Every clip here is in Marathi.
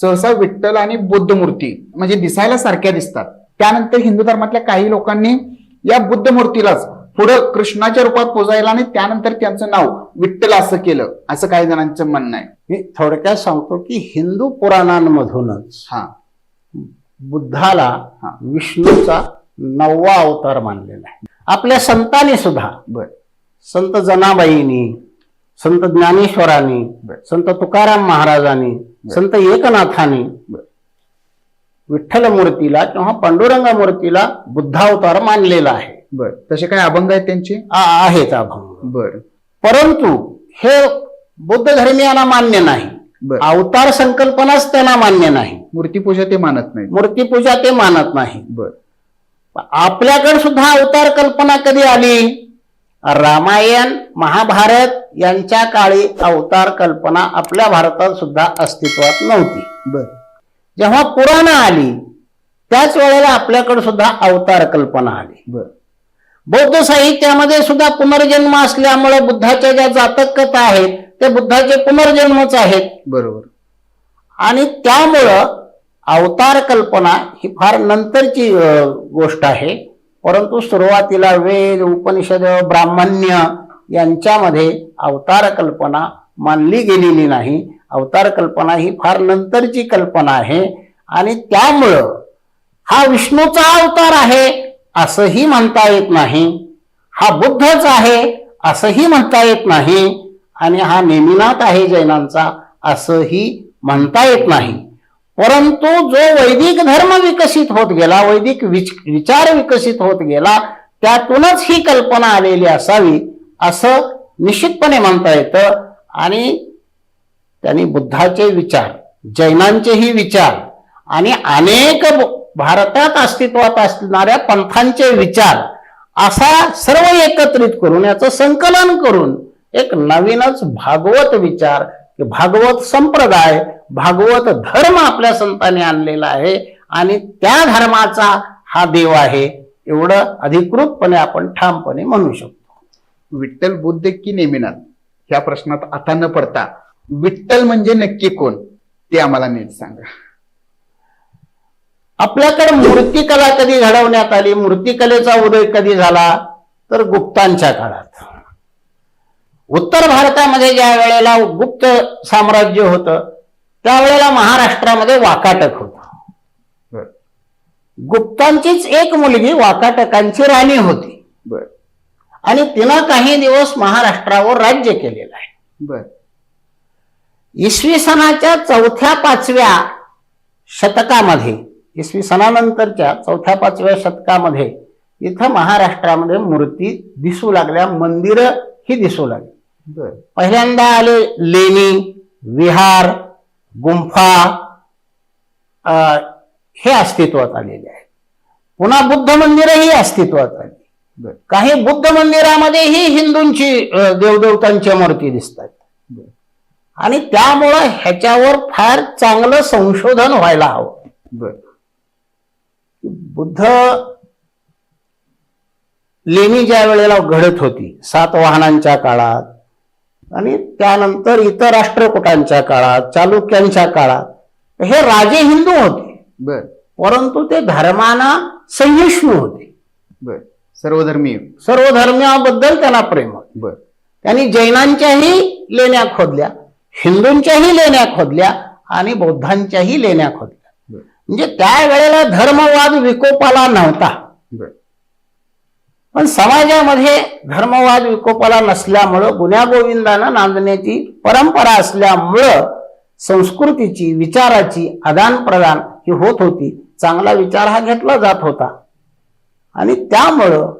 सहसा विठ्ठल आणि बुद्ध मूर्ती म्हणजे दिसायला सारख्या दिसतात. त्यानंतर हिंदू धर्मातल्या काही लोकांनी या बुद्ध मूर्तीलाच पुढं कृष्णाच्या रूपात पोजायला आणि त्यानंतर त्यांचं नाव विठ्ठल असं केलं असं काही जणांचं म्हणणं आहे. मी थोडक्यात सांगतो की हिंदू पुराणांमधूनच हा. बुद्धाला. विष्णूचा नववा अवतार मानलेला आहे. आपल्या संतांनी सुद्धा बर. संत जनाबाईंनी संत ज्ञानेश्वरांनी. संत तुकाराम महाराजांनी संत एकनाथांनी. विठ्ठल मूर्तीला किंवा पांडुरंग मूर्तीला बुद्धावतार मानलेला आहे. बर. तसे काही अभंग आहेत त्यांचे? आहेत अभंग. बर. परंतु हे बुद्ध धर्मियांना मान्य नाही. अवतार संकल्पनाच त्यांना मान्य नाही. मूर्तीपूजा ते मानत नाहीत. मूर्तीपूजा ते मानत नाही. बर. आपल्याकडे सुद्धा अवतार कल्पना कधी आली? रामायण महाभारत यांच्या काळी अवतार कल्पना आपल्या भारतात सुद्धा अस्तित्वात नव्हती. बर. जेव्हा पुराणं आली त्याच वेळेला आपल्याकडे सुद्धा अवतार कल्पना आली. बर. बौद्ध साहित्यामध्ये सुद्धा पुनर्जन्म असल्यामुळे बुद्धाच्या ज्या जातक कथा आहेत ते बुद्धाचे पुनर्जन्मच आहेत. बरोबर. आणि त्यामुळं अवतार कल्पना ही फार नंतरची गोष्ट आहे. परंतु सुरुवातीला वेद उपनिषद ब्राह्मण्य यांच्यामध्ये अवतार कल्पना मानली गेलेली नाही. अवतार कल्पना ही फार नंतरची कल्पना आहे आणि त्यामुळं हा विष्णूचा अवतार आहे असंही म्हणता येत नाही. हा बुद्धच आहे असंही म्हणता येत नाही आणि हा नेमिनाथ आहे जैनांचा असंही म्हणता येत नाही. परंतु जो वैदिक धर्म विकसित होत गेला वैदिक विचार विकसित होत गेला त्यातूनच ही कल्पना आलेली असावी असं निश्चितपणे म्हणता येतं. आणि त्यांनी बुद्धाचे विचार जैनांचेही विचार आणि अनेक भारतात अस्तित्वात असणाऱ्या पंथांचे विचार असा सर्व एकत्रित करून याचं संकलन करून एक नवीनच भागवत विचार की भागवत संप्रदाय भागवत धर्म आपल्या संतांनी आणलेला आहे आणि त्या धर्माचा हा देव आहे एवढं अधिकृतपणे आपण ठामपणे म्हणू शकतो. विठ्ठल बुद्ध की नेमिनाथ ह्या प्रश्नात आता न पडता विठ्ठल म्हणजे नक्की कोण? ते आम्हाला नीट सांगा. आपल्याकडे मूर्तिकला कधी घडवण्यात आली? मूर्तिकलेचा उदय कधी झाला? तर गुप्तांच्या काळात. उत्तर भारतामध्ये ज्या वेळेला गुप्त साम्राज्य होतं त्यावेळेला महाराष्ट्रामध्ये वाकाटक होत. गुप्तांचीच एक मुलगी वाकाटकांची राणी होती. आणि तिनं काही दिवस महाराष्ट्रावर राज्य केलेलं आहे. बर. इसवी सणाच्या चौथ्या पाचव्या शतकामध्ये इसवी सणानंतरच्या चौथ्या पाचव्या शतकामध्ये इथं महाराष्ट्रामध्ये मूर्ती दिसू लागल्या मंदिरं ही दिसू लागली. पहिल्यांदा आले लेणी विहार गुंफा हे अस्तित्वात आलेले आहेत. पुन्हा बुद्ध मंदिरही अस्तित्वात आली. काही बुद्ध मंदिरामध्येही हिंदूंची देवदेवतांच्या मूर्ती दिसतात. आणि त्यामुळं ह्याच्यावर फार चांगलं संशोधन व्हायला हवं. बुद्ध लेणी ज्या वेळेला घडत होती सात वाहनांच्या काळात आणि त्यानंतर इतर राष्ट्रकुटांच्या काळात चालुक्यांच्या काळात हे राजे हिंदू होते. बर. परंतु ते धर्माना सहिष्णू होते. बर. सर्वधर्मीय. सर्व धर्माबद्दल त्यांना प्रेम होते. बर. त्यांनी जैनांच्याही लेण्या खोदल्या हिंदूंच्याही लेण्या खोदल्या आणि बौद्धांच्याही लेण्या खोदल्या. म्हणजे त्यावेळेला धर्मवाद विकोपाला नव्हता. बर. पण समाजामध्ये धर्मवाद विकोपाला नसल्यामुळं गुण्यागोविंदानं नांदण्याची परंपरा असल्यामुळं संस्कृतीची विचाराची आदानप्रदान ही होत होती. चांगला विचार हा घेतला जात होता. आणि त्यामुळं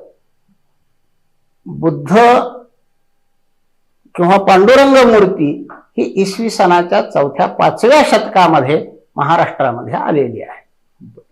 बुद्ध किंवा पांडुरंग मूर्ती ही इसवी सणाच्या चौथ्या पाचव्या शतकामध्ये महाराष्ट्रामध्ये आलेली आहे.